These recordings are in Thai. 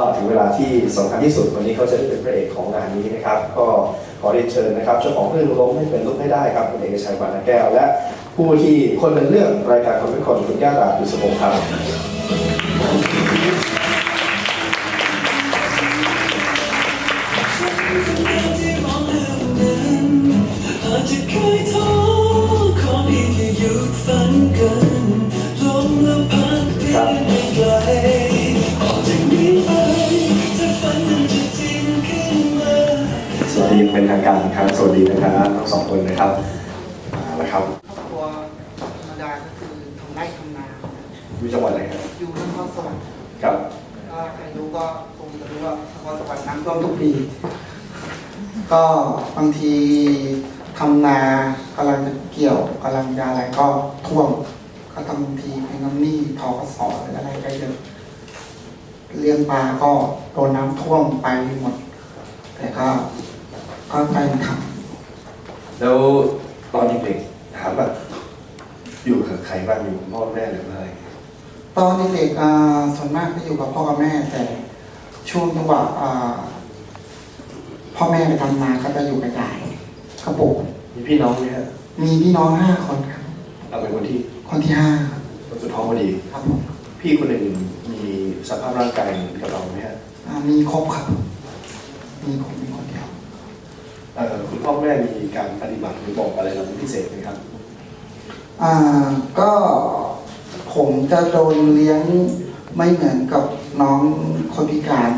ก็ถึงเวลาที่สำคัญที่สุดวันนี้เขาจะได้เป็นพระเอกของงานนี้นะครับ ก็ขอเรียนเชิญนะครับเจ้าของเรื่องล้มให้เป็นลุกให้ได้ครับคุณเอกชัยวรรณแก้ว และผู้ที่คนเป็นเรื่องรายการคนเป็นคนคุณย่าดาบุษบงครับจะเคยท เป็นทางการครับสวัสดีนะครับทั้งสองคนนะครับมาแล้วครับครอบครัวธรรมดาก็คือทำไร่ทำนาอยู่จังหวัดอะไรครับอยู่นครสวรรค์ครับก็ใครรู้ก็คงจะรู้ว่านครสวรรค์น้ำท่วมทุกปี ก็บางทีทำนากำลังจะเกี่ยวกำลังจะอะไรก็ท่วมก็ทำบางทีเป็นน้ำหนี้ทกสหรืออะไรก็เยอะเลี้ยงปลาก็โดนน้ำท่วมไปหมดแต่ก็ ก็ใจมันทำแล้วตอนเด็กๆถามแบบอยู่กับใครบ้างอยู่กับพ่อแม่หรืออะไรตอนเด็กๆอ่าส่วนมากก็อยู่กับพ่อกับแม่ แต่ช่วงจังหวะอ่าพ่อแม่ไปทำนาก็จะอยู่กับยายกระปุกมีพี่น้องไหมฮะมีพี่น้องห้าคนครับเราเป็นคนที่คนที่ห้าครับคนสุดท้องพอดี ครับผมพี่คนหนึ่งมีสภาพร่างกายเหมือนกับเราไหมฮะอ่ามีครบครับ มีผมมีคนเดียวเอ่อ คุณพ่อแม่มีการปฏิบัติหรือบอกอะไรเราเป็นพิเศษไหมครับ อ่าก็ผมจะโดนเลี้ยงไม่เหมือนกับน้องคนพิการ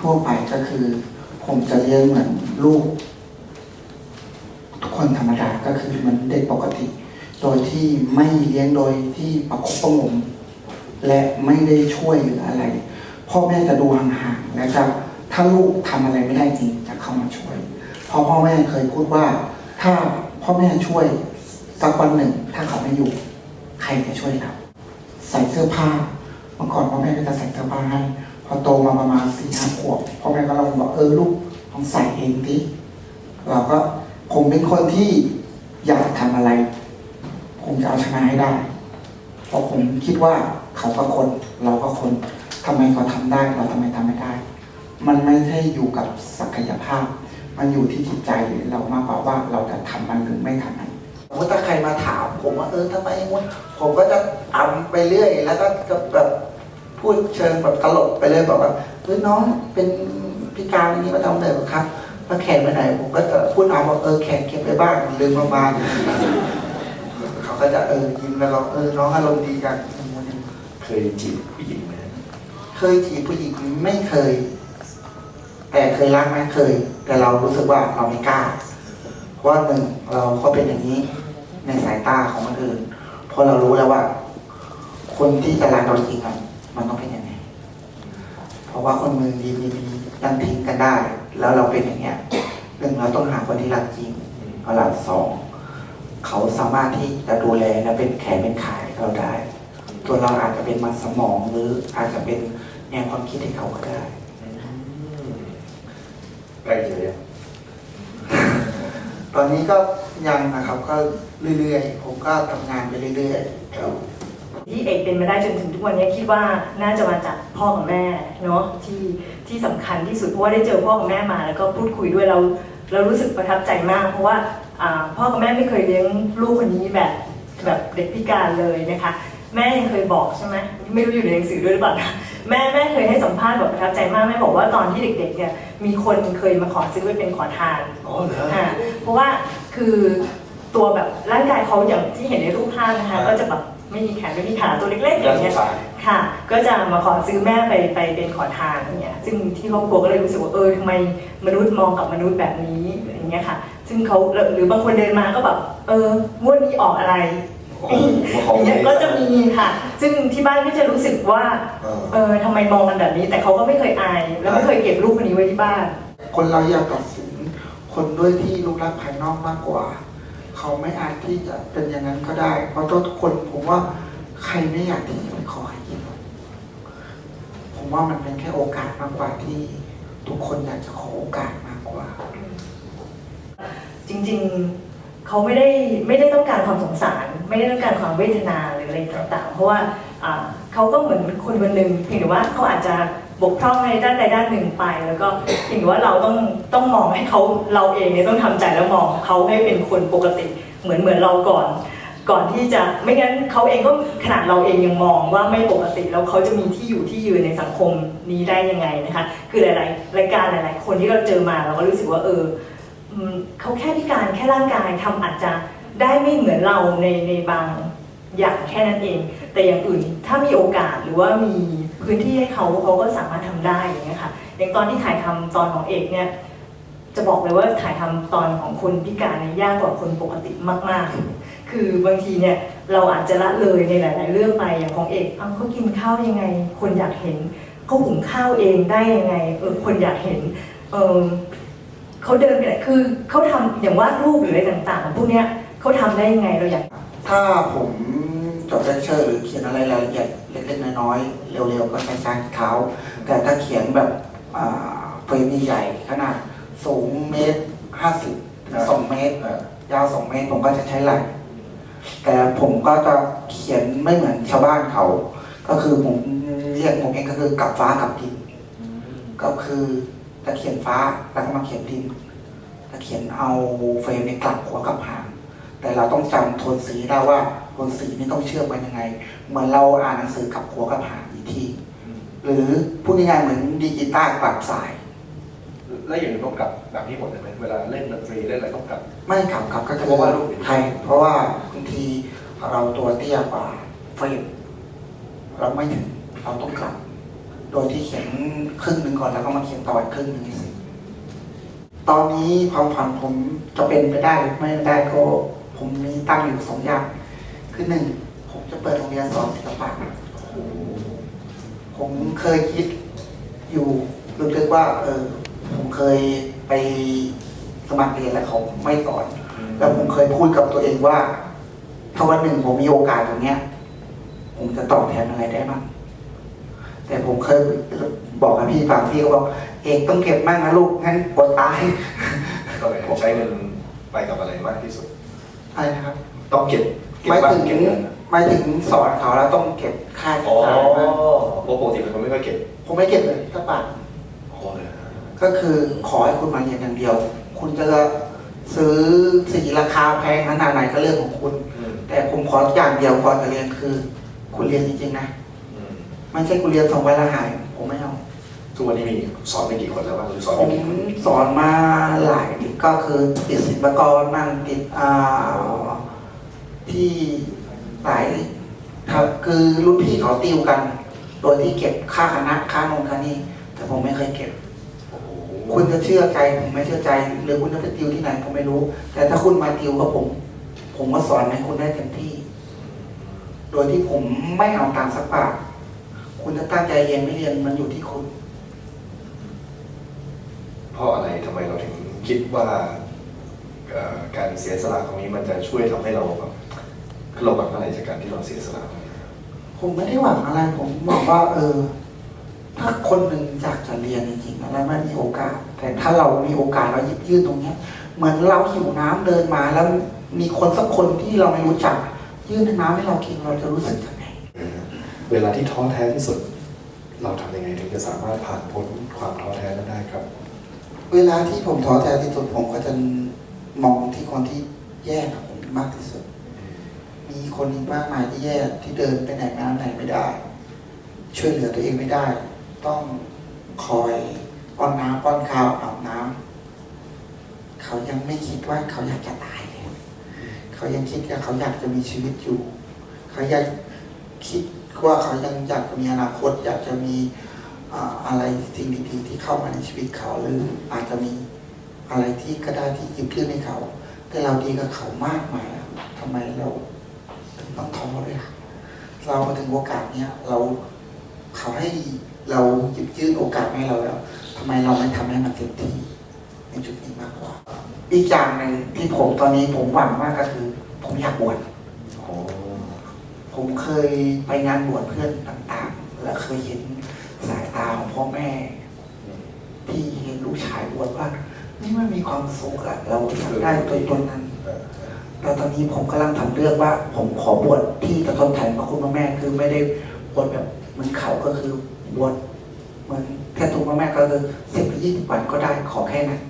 ทั่วไปก็คือ ผมจะเลี้ยงเหมือนลูก ทุกคนธรรมดาก็คือเหมันเด็กปกติ โดยที่ไม่เลี้ยงโดยที่ประคบประหงมและไม่ได้ช่วยหรืออะไร พ่อแม่จะดูห่างๆแล้วก็ถ้าลูกทำอะไรไม่ได้จริงจะเข้ามาช่วย ราะพ่อแม่เคยพูดว่า ถ้าพ่อแม่ช่วยสักวันหนึ่ง ถ้าเขาไม่อยู่ ใครจะช่วยเราใส่เสื้อผ้าเมื่อก่อนพ่อแม่ก็จะใส่เสื้อผ้าให้พอโตมาประมาณสี่ห้าขวบพ่อแม่ก็ลองบอกเออลูกลองใส่เองดิเราก็ผมเป็นคนที่อยากทำอะไร ผมจะเอาชนะให้ได้ เพราะผมคิดว่าเขาก็คน เราก็คนทำไมเขาทำได้ เราทำไมทำไม่ได้ มันไม่ใช่อยู่กับศักยภาพ มันอยู่ที่จิตใจเรามากกว่าว่าเราจะทำมันหรือไม่ทำมันสมมติถ้าใครมาถามผมว่าเออทำไมอย่างงู้นผมก็จะอำไปเรื่อย แล้วก็จะแบบพูดเชิงแบบตลกไปเลยบอกว่าเฮ้ยน้องเป็นพิการอย่างนี้มาทำอะไรหรอครับมาแข่งไปไหนผมก็จะพูดเอาว่าเออแข่งเก็บไปบ้างลืมมาบ้างเขาก็จะเออยิ้มแล้วก็เออน้องอารมณ์ดีกันอย่างงู้นอย่างนี้เคยจีบผู้หญิงไหมฮะเคยจีบผู้หญิงไม่เคย แต่เคยรักไหมเคย แต่เรารู้สึกว่าเราไม่กล้า เพราะหนึ่งเราก็เป็นอย่างนี้ในสายตาของคนอื่นเพราะเรารู้แล้วว่า คนที่จะรักเราจริงมันต้องเป็นยังไงเพราะว่าคนมือดีมีดียังทิ้งกันได้ แล้วเราเป็นอย่างเงี้ยหนึ่งเราต้องหาคนที่รักจริงเอาหลักสองเขาสามารถที่จะดูแลและเป็นแขนเป็นขายเราได้ ตัวเราอาจจะเป็นมันสมองหรืออาจจะเป็นแนวความคิดให้เขาก็ได้ ใกล้จะเรียนตอนนี้ก็ยังนะครับก็เรื่อยๆ ผมก็ทำงานไปเรื่อยๆครับ ที่เอกเป็นมาได้จนถึงทุกวันนี้คิดว่าน่าจะมาจากพ่อกับแม่เนาะที่ที่สำคัญที่สุดเพราะว่าได้เจอพ่อกับแม่มาแล้วก็พูดคุยด้วยเราเรารู้สึกประทับใจมาก เพราะว่าอ่าพ่อกับแม่ไม่เคยเลี้ยงลูกคนนี้แบบแบบเด็กพิการเลยนะคะ แม่ยังเคยบอกใช่ไหมไม่รู้อยู่ในหนังสือด้วยหรือเปล่านะ แม่แม่เคยให้สัมภาษณ์แบบประทับใจมากแม่บอกว่าตอนที่เด็กๆเนี่ยมีคนเคยมาขอซื้อไปเป็นขอทานอ๋อเหรออ่าเพราะว่าคือตัวแบบร่างกายเขาอย่างที่เห็นในรูปภาพนะคะอ่าก็จะแบบไม่มีแขนไม่มีขาตัวเล็กๆอย่างเงี้ยน่าสงสาร ค่ะ ก็จะมาขอซื้อแม่ไปไปเป็นขอทานอย่างเงี้ย ซึ่งที่ครอบครัวก็เลยรู้สึกว่าเออทำไมมนุษย์มองกับมนุษย์แบบนี้อย่างเงี้ยค่ะ ซึ่งเขาหรือบางคนเดินมาก็แบบเอองวดนี้ออกอะไร โอ้โหขอองย่างเงี้ยก็จะมีค่ะ ซึ่งที่บ้านก็จะรู้สึกว่าเออเออทำไมมองกันแบบนี้ แต่เขาก็ไม่เคยอาย แล้วไม่เคยเก็บรูปคนนี้ไว้ที่บ้าน คนเราอยากตัดสิน คนด้วยที่รูปลักษณ์ภายนอกมากกว่า เขาไม่อาจที่จะเป็นอย่างนั้นก็ได้ เพราะทุกคนผมว่าใครไม่อยากที่จะไปขอให้กินหรอกผมว่ามันเป็นแค่โอกาสมากกว่าที่ทุกคนอยากจะขอโอกาสมากกว่า จริง ๆ เขาไม่ได้ไม่ได้ต้องการความสงสาร ไม่ได้ต้องการความเวทนาหรืออะไรต่างๆ เพราะว่าเขาก็เหมือนคนคนหนึ่งเพียงแต่ว่าเขาอาจจะบกพร่องในด้านใดด้านหนึ่งไป แล้วก็เห็นว่าเราต้องต้องมองให้เขาเราเองเนี่ยต้องทำใจแล้วมองเขาให้เป็นคนปกติเหมือนเหมือนเราก่อน ก่อนที่จะไม่งั้นเขาเองก็ขนาดเราเองยังมองว่าไม่ปกติแล้วเขาจะมีที่อยู่ที่ยืนในสังคมนี้ได้ยังไงนะคะ คือหลาย ๆ รายการหลาย ๆ คนที่เราเจอมาเราก็รู้สึกว่าเออ เขาแค่พิการแค่ร่างกายทำอาจจะได้ไม่เหมือนเราในในบางอย่างแค่นั้นเอง แต่อย่างอื่นถ้ามีโอกาสหรือว่ามีพื้นที่ให้เขาเขาก็สามารถทำได้อย่างเงี้ยค่ะอย่างตอนที่ถ่ายทำตอนของเอกเนี่ยจะบอกเลยว่าถ่ายทำตอนของคนพิการเนี่ยยากกว่าคนปกติมาก ๆ คือบางทีเนี่ยเราอาจจะละเลยในหลาย ๆ เรื่องไปอย่างของเอกเอาเขากินข้าวยังไง คนอยากเห็นเขาหุงข้าวเองได้ยังไงเออคนอยากเห็นเออ เขาเดินไปไหนคือเขาทำอย่างวาดรูปหรืออะไรต่างๆพวกเนี้ยเขาทำได้ยังไงเราอยาก ถ้าผมจดเลคเชอร์หรือเขียนอะไรรายละเอียดเล็กๆน้อยๆเร็วๆ ก็ใช้ใช้เท้า แต่ถ้าเขียนแบบอ่าเฟรมใหญ่ขนาดสูงเมตรห้าสิบสองเมตรอ่ายาวสองเมตรผมก็จะใช้ไหล่แต่ผมก็จะเขียนไม่เหมือนชาวบ้านเขา ก็คือผมเรียกผมเองก็คือกลับฟ้ากลับดิน ก็คือ จะเขียนฟ้าแล้วก็มาเขียนดินจะเขียนเอาเฟรมในกลับหัวกลับหางแต่เราต้องจำโทนสีได้ว่าโทนสีนี่ต้องเชื่อมกันยังไง เหมือนเราอ่านหนังสือกับหัวกับหางอีกที หรือพูดง่ายๆเหมือนดิจิตอลกลับสาย แล้วอย่างนี้ต้องกลับแบบนี้หมดเลยไหมเวลาเล่นดนตรีเล่นอะไรต้องกลับ ไม่กลับครับก็คือเพราะว่าลูกใช่เพราะว่าบางทีเราตัวเตี้ยกว่าเฟรมเราไม่ถึงเราต้องกลับ โดยที่เขียนครึ่งหนึ่งก่อนแล้วก็มาเขียนต่ออีกครึ่งหนึ่งให้เสร็จตอนนี้ความฝันผมจะเป็นไปได้หรือไม่ได้ก็ผมมีตั้งอยู่สองอย่าง คือหนึ่งผมจะเปิดโรงเรียนสอนศิลปะผมเคยคิดอยู่ลึกๆว่า เออ ผมเคยไปสมัครเรียนแล้วเขาไม่สอน แล้วผมเคยพูดกับตัวเองว่า ถ้าวันหนึ่งผมมีโอกาสอย่างเนี้ย ผมจะตอบแทนอะไรได้บ้าง แต่ผมเคยบอกกับพี่ฟังพี่ก็บอกเอกต้องเก็บมั่งนะลูกงั้นอดตายก็เลยใช้เงินไปกับอะไรมากที่สุดอะไรนะครับ ต้องเก็บเก็บไม่บ้างถึงเก็บเงินไม่ถึงสอนเขาแล้วต้องเก็บค่าใช้อ๋อจ่ายบ้างเพราะปกติเป็นคนไม่ค่อยเก็บ ผมไม่เก็บเลยสักบาทอ๋อเลยก็คือขอให้คุณมาเรียนอย่างเดียว คุณจะซื้อสีราคาแพงขนาดไหนก็เรื่องของคุณอืมแต่ผมขออย่างเดียวก่อนจะเรียนคือ คุณเรียนจริงๆนะอืม ไม่ใช่คุณเรียนสองวันและหายผมไม่เอา ทุกวันนี้มีสอนไปกี่คนแล้วบ้างหรือสอนผไปมกี่คนสอนมาหลายก็คือติดศิลปากรมั่งติดอ่าที่หลายครับคือรุ่นพี่เขาติวกัน โดยที่เก็บค่าคณะค่านงค่านี้แต่ผมไม่เคยเก็บ โอ้โหคุณจะเชื่อใจผมไม่เชื่อใจ หรือคุณจะไปติวที่ไหนผมไม่รู้ แต่ถ้าคุณมาติวกับผม ผมก็สอนให้คุณได้เต็มที่ โดยที่ผมไม่เอาตังค์สักบาท คุณจะตั้งใจเรียนไม่เรียนมันอยู่ที่คุณ เพราะอะไรทำไมเราถึงคิดว่าเอ่อการเสียสละตรงนี้มันจะช่วยทำให้เราแบบเราหวังอะไรจากการที่เราเสียสละตรงนี้ผมไม่ได้หวังอะไร ผมบอกว่า เออ ถ้าคนหนึ่งอยากจะเรียนจริงๆแล้วไม่มีโอกาส แต่ถ้าเรามีโอกาสเราหยิบยื่นตรงเนี้ย เหมือนเราหิวน้ำเดินมาแล้วมีคนสักคนที่เราไม่รู้จัก ยื่นน้ำให้เรากินเราจะรู้สึกยังไง เวลาที่ท้อแท้ที่สุด เราทำยังไงถึงจะสามารถผ่านพ้นความท้อแท้นั้นได้ครับ เวลาที่ผมท้อแท้ที่สุดผมก็จะมองที่คนที่แย่กับผมมากที่สุด มีคนอีกมากมายที่แย่ที่เดินไปไหนมาไหนไม่ได้ ช่วยเหลือตัวเองไม่ได้ ต้องคอยป้อนน้ำป้อนข้าวอาบน้ำเขายังไม่คิดว่าเขาอยากจะตายเลย เขายังคิดว่าเขาอยากจะมีชีวิตอยู่ เขายังคิด ว่าเขายังอยากมีอนาคต อยากจะมีอะไรสิ่งดีๆที่เข้ามาในชีวิตเขาหรืออาจจะมีอะไรที่ก็ได้ที่หยิบยื่นให้เขา แต่เราดีกับเขามากมายอะทำไมเราถึงต้องท้อด้วยอะเรามาถึงโอกาสเนี้ยเราเขาให้เราหยิบยื่นโอกาสให้เราแล้วทำไมเราไม่ทำให้มันเต็มที่ในจุดนี้มากกว่า อีกอย่างหนึ่งที่ผมตอนนี้ผมหวังมากก็คือ ผมอยากบวช ผมเคยไปงานบวชเพื่อนต่างๆ และเคยเห็นสายตาของพ่อแม่ ที่เห็นลูกชายบวชว่านี่มันมีความสุขอะเราอยากได้ตัวตนนั้นเออแล้วตอนนี้ผมกำลังทำเรื่องว่า ผมขอบวชที่จะทดแทนพระคุณพ่อแม่คือไม่ได้บวชแบบเหมือนเขาก็คือบวชเหมือนแค่ถูกมากๆก็คือสิบหรือยี่สิบวันก็ได้ขอแค่นั้น